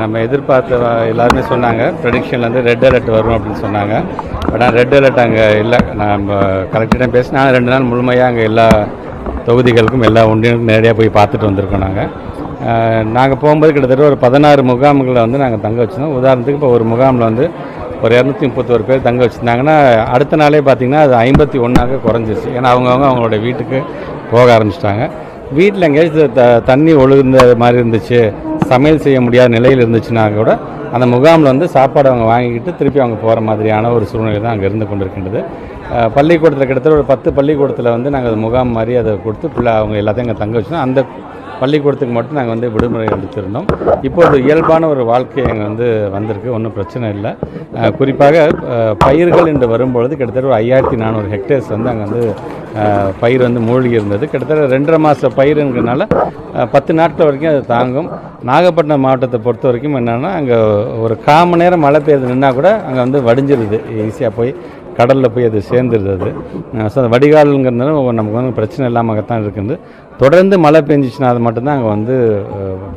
நம்ம எதிர்பார்த்த எல்லாருமே சொன்னாங்க. ப்ரெடிக்ஷன்லேருந்து ரெட் அலர்ட் வரும் அப்படின்னு சொன்னாங்க. ஆனால் ரெட் அலர்ட் அங்கே இல்லை. நம்ம கலெக்டரிடம் பேசி நான் ரெண்டு நாள் முழுமையாக அங்கே எல்லா தொகுதிகளுக்கும் எல்லா ஒன்றியங்களுக்கும் நேரடியாக போய் பார்த்துட்டு வந்திருக்கோம் நாங்கள் நாங்கள் போகும்போது கிட்டத்தட்ட ஒரு பதினாறு முகாம்களை வந்து நாங்கள் தங்க வச்சுருந்தோம். உதாரணத்துக்கு இப்போ ஒரு முகாமில் வந்து ஒரு இரநூத்தி முப்பத்தோரு பேர் தங்க வச்சுருந்தாங்கன்னா அடுத்த நாளே பார்த்திங்கன்னா அது ஐம்பத்தி ஒன்றாக குறைஞ்சிருச்சு. ஏன்னா அவங்கவுங்க அவங்களோட வீட்டுக்கு போக ஆரம்பிச்சிட்டாங்க. வீட்டில் எங்கேயாச்சும் த தண்ணி ஒழுகுந்த மாதிரி இருந்துச்சு சமையல் செய்ய முடியாத நிலையில் இருந்துச்சுன்னா கூட அந்த முகாமில் வந்து சாப்பாடு அவங்க வாங்கிக்கிட்டு திருப்பி அவங்க போகிற மாதிரியான ஒரு சூழ்நிலை தான் அங்கே இருந்து கொண்டிருக்கின்றது. பள்ளிக்கூடத்தில் கிட்டத்தட்ட ஒரு பத்து பள்ளிக்கூடத்தில் வந்து நாங்கள் அது முகாம் மாதிரி அதை கொடுத்து பிள்ளை அவங்க எல்லாத்தையும் அங்கே தங்க வச்சுனா அந்த பள்ளிக்கூடத்துக்கு மட்டும் நாங்கள் வந்து விடுமுறை எடுத்திருந்தோம். இப்போ ஒரு இயல்பான ஒரு வாழ்க்கை அங்கே வந்து வந்திருக்கு. ஒன்றும் பிரச்சனை இல்லை. குறிப்பாக பயிர்கள் என்று வரும்பொழுது கிட்டத்தட்ட ஒரு ஐயாயிரத்தி நானூறு ஹெக்டேர்ஸ் வந்து அங்கே வந்து பயிர் வந்து மூழ்கி இருந்தது. கிட்டத்தட்ட ரெண்டரை மாத பயிருங்கிறனால பத்து நாட்கள் வரைக்கும் அது தாங்கும். நாகப்பட்டினம் மாவட்டத்தை பொறுத்த வரைக்கும் என்னென்னா அங்கே ஒரு கால் மணி நேரம் மழை பெய்யுது நின்னா கூட அங்கே வந்து வடிஞ்சிருது. ஈஸியாக போய் கடலில் போய் அது சேர்ந்துருது அது. ஸோ அந்த வடிகாலுங்கிறதுனால நமக்கு வந்து பிரச்சனை இல்லாமல் தான் இருக்குது. தொடர்ந்து மழை பெஞ்சிச்சுன்னா அது மட்டும்தான் அங்கே வந்து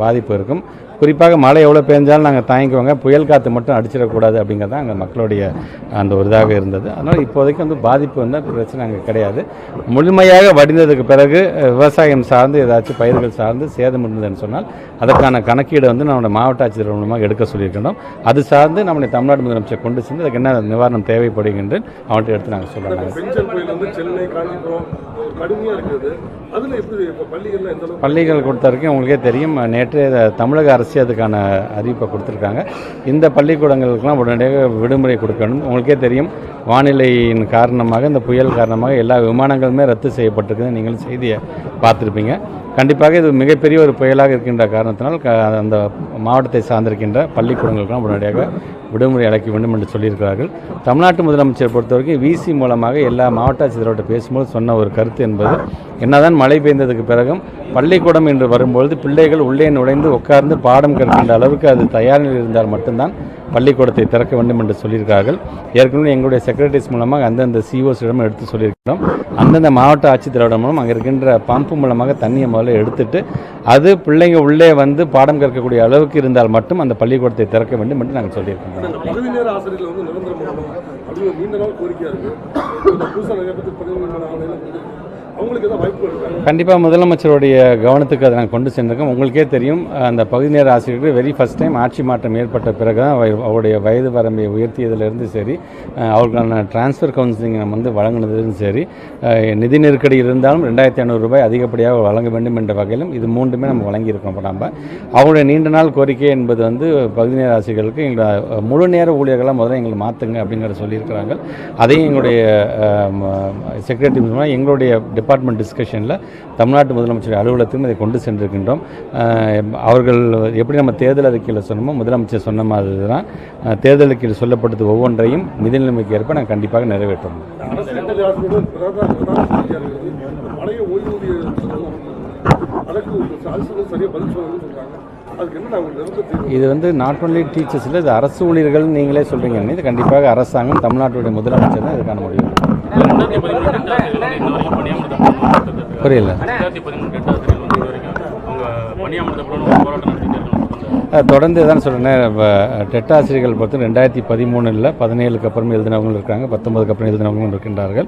பாதிப்பு இருக்கும். குறிப்பாக மழை எவ்வளோ பெஞ்சாலும் நாங்கள் தாங்கிக்குவோங்க புயல் காற்று மட்டும் அடிச்சிடக்கூடாது அப்படிங்கிறது தான் அங்கே மக்களுடைய அந்த ஒரு இதாக இருந்தது. அதனால் இப்போதைக்கு வந்து பாதிப்பு வந்து பிரச்சனை அங்கே கிடையாது. முழுமையாக வடிந்ததுக்கு பிறகு விவசாயம் சார்ந்து ஏதாச்சும் பயிர்கள் சார்ந்து சேதம் இருந்ததுன்னு சொன்னால் அதற்கான கணக்கீடு வந்து நம்முடைய மாவட்ட ஆட்சியர் மூலமாக எடுக்க சொல்லியிருக்கணும் அது சார்ந்து நம்முடைய தமிழ்நாடு முதலமைச்சர் கொண்டு சேர்ந்து அதுக்கு என்ன நிவாரணம் தேவைப்படுகின்ற அவன்கிட்ட எடுத்து நாங்கள் சொல்லலாம். கடுமையாக இருக்குது. பள்ளிகள் கொடுத்த வரைக்கும் உங்களுக்கே தெரியும். நேற்று தமிழக அரசு அதுக்கான அறிவிப்பை கொடுத்துருக்காங்க. இந்த பள்ளிக்கூடங்களுக்கெல்லாம் உடனடியாக விடுமுறை கொடுக்கணும். உங்களுக்கே தெரியும். வானிலையின் காரணமாக இந்த புயல் காரணமாக எல்லா விமானங்களுமே ரத்து செய்யப்பட்டிருக்குது. நீங்களும் செய்தியை பார்த்துருப்பீங்க. கண்டிப்பாக இது மிகப்பெரிய ஒரு புயலாக இருக்கின்ற காரணத்தினால் க- அந்த மாவட்டத்தை சார்ந்திருக்கின்ற பள்ளிக்கூடங்களுக்கெல்லாம் உடனடியாக விடுமுறை அழைக்க வேண்டும் என்று சொல்லியிருக்கிறார்கள். தமிழ்நாட்டு முதலமைச்சர் பொறுத்த வரைக்கும் விசி மூலமாக எல்லா மாவட்ட ஆட்சியரோட பேசும்போது சொன்ன ஒரு கருத்து என்பது என்னதான் மழை பெய்ந்ததுக்கு பிறகும் பள்ளிக்கூடம் என்று வரும்பொழுது பிள்ளைகள் உள்ளே நுழைந்து உட்கார்ந்து பாடம் கற்கின்ற அளவுக்கு அது தயார் நிலையில் இருந்தால் மட்டும்தான் பள்ளிக்கூடத்தை திறக்க வேண்டும் என்று சொல்லியிருக்கிறார்கள். ஏற்கனவே எங்களுடைய செக்ரட்டரிஸ் மூலமாக அந்தந்த சிஓஸிடம் எடுத்து சொல்லியிருக்கிறார்கள். அந்தந்த மாவட்ட ஆட்சித்தலைவரிடம் மூலம் அங்கே இருக்கின்ற பம்பு மூலமாக தண்ணியை முதல்ல எடுத்துட்டு அது பிள்ளைங்க உள்ளே வந்து பாடம் கற்கக்கூடிய அளவுக்கு இருந்தால் மட்டும் அந்த பள்ளிக்கூடத்தை திறக்க வேண்டும் என்று நாங்கள் சொல்லியிருக்கிறோம் கண்டிப்பாக முதலமைச்சருடைய கவனத்துக்கு அதை நாங்கள் கொண்டு சென்றிருக்கோம். உங்களுக்கே தெரியும் அந்த பகுதி நேர ஆசிரியர்கள் வெரி ஃபர்ஸ்ட் டைம் ஆட்சி மாற்றம் ஏற்பட்ட பிறகு தான் அவருடைய வயது வரம்பை உயர்த்தியதிலிருந்து சரி அவருக்கான டிரான்ஸ்ஃபர் கவுன்சிலிங் நம்ம வந்து வழங்கினதிலும் சரி நிதி நெருக்கடி இருந்தாலும் ரெண்டாயிரத்தி ஐநூறு ரூபாய் அதிகப்படியாக வழங்க வேண்டும் என்ற வகையிலும் இது மூன்றுமே நம்ம வழங்கியிருக்கோம். இப்போ நம்ம அவருடைய நீண்ட நாள் கோரிக்கை என்பது வந்து பகுதி நேர ஆசிரியர்களுக்கு எங்களோட முழு நேர ஊழியர்களாக முதல்ல எங்களை மாற்றுங்க அப்படிங்கிற சொல்லியிருக்கிறாங்க. அதையும் எங்களுடைய செக்ரட்டரி மூலமாக எங்களுடைய டிபார்ட்மெண்ட் டிஸ்கஷனில் தமிழ்நாட்டு முதலமைச்சர் அலுவலகத்துக்கும் இதை கொண்டு சென்றிருக்கின்றோம். அவர்கள் எப்படி நம்ம தேர்தல் அறிக்கையில் சொன்னோமோ முதலமைச்சர் சொன்ன மாதிரி தான் தேர்தல் அறிக்கையில் சொல்லப்பட்டது ஒவ்வொன்றையும் நிதி நிலைமைக்கு ஏற்ப நாங்கள் கண்டிப்பாக நிறைவேற்றணும் இது வந்து நாட் ஒன்லி டீச்சர்ஸில் இது அரசு ஊழியர்கள் நீங்களே சொல்கிறீங்க இது கண்டிப்பாக அரசாங்கம் தமிழ்நாட்டுடைய முதலமைச்சர் தான் இதுக்கான முடிவு ரெண்டாயிரத்தி பதிமூணு டெட் ஆசிரியர்கள் வந்து இன்ன வரைக்கும் பணியாமர்த்தப்பட்டு புரியல. ரெண்டாயிரத்தி பதிமூணு எட்டாவது வரைக்கும் அவங்க பணியாமல் போராட்டம் தொடர்ந்து தான் சொல்கிறேன் டெட் ஆசிரியர்கள் பொறுத்து ரெண்டாயிரத்தி பதிமூணில் பதினேழுக்கு அப்புறம் எழுதினவங்களும் இருக்காங்க பத்தொன்பதுக்கு அப்புறம் எழுதினவங்களும் இருக்கின்றார்கள்.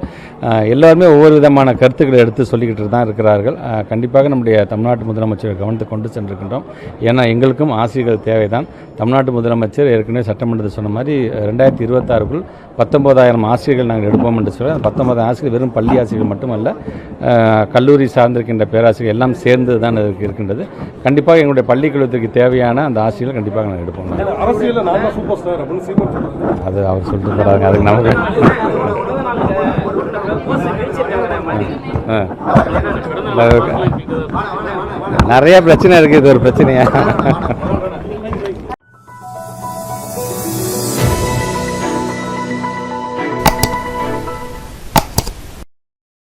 எல்லாருமே ஒவ்வொரு விதமான கருத்துக்களை எடுத்து சொல்லிக்கிட்டு தான் இருக்கிறார்கள். கண்டிப்பாக நம்முடைய தமிழ்நாட்டு முதலமைச்சர் கவனத்தை கொண்டு சென்றிருக்கின்றோம். ஏன்னா எங்களுக்கும் ஆசிரியர்கள் தேவைதான். தமிழ்நாட்டு முதலமைச்சர் ஏற்கனவே சட்டமன்றத்தில் சொன்ன மாதிரி ரெண்டாயிரத்தி இருபத்தாறுக்குள் பத்தொன்பதாயிரம் ஆசிரியர்கள் நாங்கள் எடுப்போம் என்று சொல்லி பத்தொன்பது பத்தொன்பதாயிரம் ஆசிரியர் வெறும் பள்ளி ஆசிரியர்கள் மட்டுமல்ல கல்லூரி சார்ந்திருக்கின்ற பேராசிரியர் எல்லாம் சேர்ந்து தான் இருக்கின்றது. கண்டிப்பாக எங்களுடைய பள்ளிக்கூடத்துக்கு தேவையான அந்த ஆசிரியர்கள் கண்டிப்பாக எடுப்போம். அரசியலில் நான் தான் சூப்பர் ஸ்டார் அப்படின்னு சீமான் சொல்றாரு. அது அவர் சொல்லிட்டு போகிறாங்க அதுக்கு நமக்கு. நிறைய பிரச்சனை இருக்குது இது ஒரு பிரச்சனையா